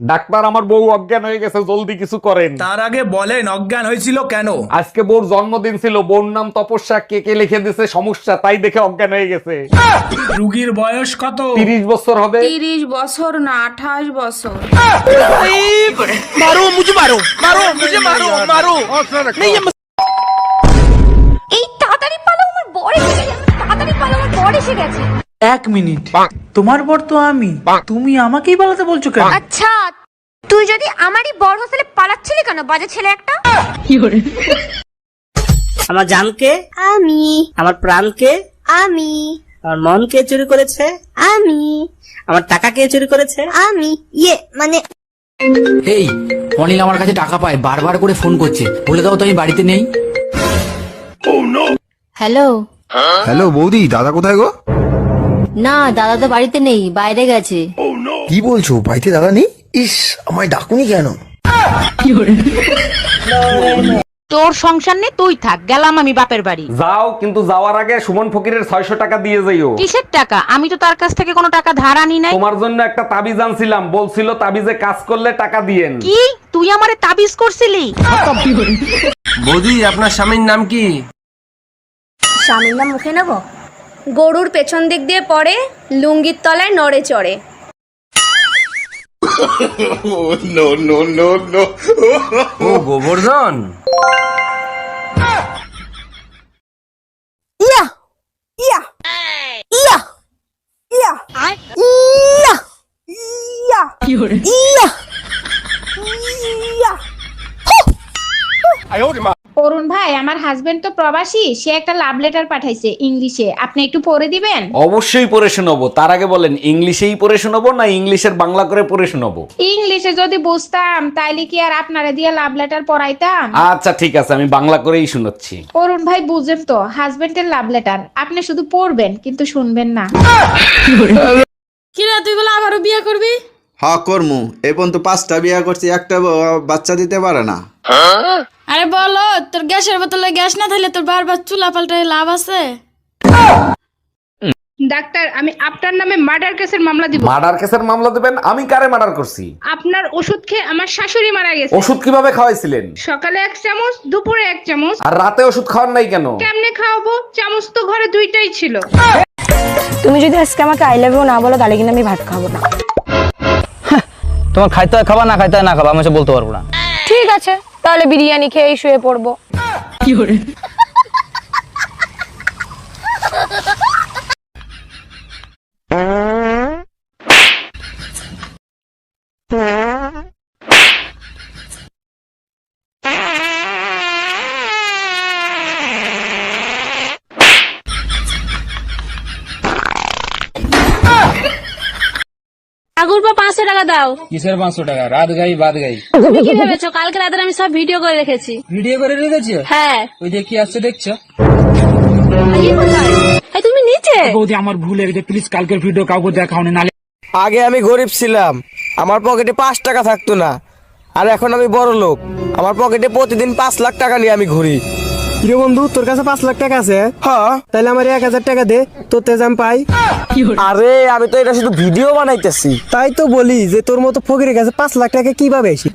Doctor আমার বউ অজ্ঞান হয়ে গেছে জলদি কিছু করেন। তার আগে বলেন অজ্ঞান হয়েছিল কেন? আজকে বউর জন্মদিন ছিল বউর নাম তপস্যা কে কে লিখে দিছে সমস্যা তাই দেখে অজ্ঞান হয়ে গেছে। রুগীর বয়স কত? তিরিশ বছর হবে। তিরিশ বছর না আঠাশ বছর। মারো মুঝে মারো মারো মুঝে মারো মারো। এই তাড়াতাড়ি পালো আমার বর এসে গেছে তাড়াতাড়ি পালো আমার বর এসে গেছে। এক মিনিট। তোমার বর তো আমি। তুমি আমাকেই পালাতে বলছো কেন? আচ্ছা তুই যদি আমারই বর হোস্টেলে পালাচ্ছিলি কেন বাজে ছেলে একটা? আমার জানকে? আমি। আমার প্রাণকে? আমি। আমার মন কে চুরি করেছে? আমি। আমার টাকা কে চুরি করেছে? আমি। ইয়ে মানে এই অনিল আমার কাছে টাকা পায় বারবার করে ফোন করছে। বলে দাও তো আমি বাড়িতে নেই। হ্যালো হ্যালো বৌদি দাদা কোথায় গো? না দাদা তো বাড়িতে নেই বাইরে গেছে। কি বলছো? বাড়িতে দাদা নেই? ইস আমায় ডাকুনি কেন? তোর সংসার নেই তুই থাক গেলাম আমি বাপের বাড়ি। যাও কিন্তু যাওয়ার আগে সুমন ফকিরের ছয়শো টাকা দিয়ে যাইও কিসের টাকা? আমি তো তার কাছ থেকে কোনো টাকা ধার আনি নাই। তোমার জন্য একটা তাবিজ আনছিলাম বলছিল তাবিজে কাজ করলে টাকা দিয়েন। কি? তুই আমারে তাবিজ করছিলি? বৌদি আপনার স্বামীর নাম কি? স্বামীর নাম মুখে নেব? গরুর পেছন দিক দিয়ে পড়ে লুঙ্গির তলায় নড়ে চড়ে। ও গোবর্ধন। ইয়া ইয়া ইয়া ইয়া ইয়া ইয়া ইয়া ইয়া। অরুণ ভাই আমার হাজবেন্ড তো প্রবাসী সে একটা লাভ লেটার পাঠাইছে ইংলিশে। আপনি একটু পড়ে দিবেন? অবশ্যই পড়ে শোনাবো। তার আগে বলেন ইংলিশেই পড়ে শোনাবো না ইংলিশের বাংলা করে পড়ে শোনাবো? ইংলিশে যদি বুঝতাম তাইলে কি আর আপনারা দিয়ে লাভ লেটার পড়াইতাম? আচ্ছা ঠিক আছে আমি বাংলা করেই শোনাচ্ছি। অরুণ ভাই বুঝেন তো হাজবেন্ডের লাভ লেটার আপনি শুধু পড়বেন কিন্তু শুনবেন না। কিরা তুই বলে আবারও বিয়ে করবি? হা কর্মু। এই পর্যন্ত পাঁচটা বিয়ে করছি একটা বাচ্চা দিতে পারে না। আরে বলো তোর গ্যাসের বোতলে গ্যাস না থাকলে তোর বারবার চুলা পাল্টায় লাভ আছে? ডাক্তার আমি আপনার নামে মার্ডার কেসের মামলা দিব। মার্ডার কেসের মামলা দিবেন? আমি কারে মার্ডার করছি? আপনার ওষুধ খেয়ে আমার শাশুড়ি মারা গেছে। ওষুধ কীভাবে খাওয়াইছিলেন? সকালে এক চামচ দুপুরে এক চামচ। আর রাতে ওষুধ খাওয়ার নাই কেন? কেমনে খাওয়াবো? চামচ তো ঘরে দুইটাই ছিল। তুমি যদি আজকে আমাকে আই লাভ ইউ না বলো তাহলে কিন্তু আমি ভাত খাব না। তোমার খাইতে হয় খাবা না খাইতে হয় না খাবা আমি সে বলতে পারব না। ঠিক আছে। তাহলে বিরিয়ানি খেয়েই শুয়ে পড়ব। ঠাকুর পা পাঁচশো টাকা দাও। কিসের পাঁচশো টাকা? রাত গাই বাদ গাই। তুমি কি ভেবেছো? কালকে রাতে আমি সব ভিডিও করে রেখেছি। ভিডিও করে রেখেছো? হ্যাঁ। ওই কি আসছে দেখছ? তুমি নিচে? বৌদি আমার ভুল হয়ে গেছে প্লিজ কালকের ভিডিও কাউকে দেখাও না আগে আমি গরিব ছিলাম। আমার পকেটে পাঁচ টাকা থাকতো না। আর এখন আমি বড় লোক। আমার পকেটে প্রতিদিন পাঁচ লাখ টাকা নিয়ে আমি ঘুরি। কিরে বন্ধু তোর কাছে পাঁচ লাখ টাকা আছে হ্যাঁ? তাহলে আমার এক হাজার টাকা দে তোর তেজাম পাই। আরে আমি তো এটা শুধু ভিডিও বানাইতেছি। তাই তো বলি যে তোর মতো ফকিরের কাছে পাঁচ লাখ টাকা কীভাবে আসি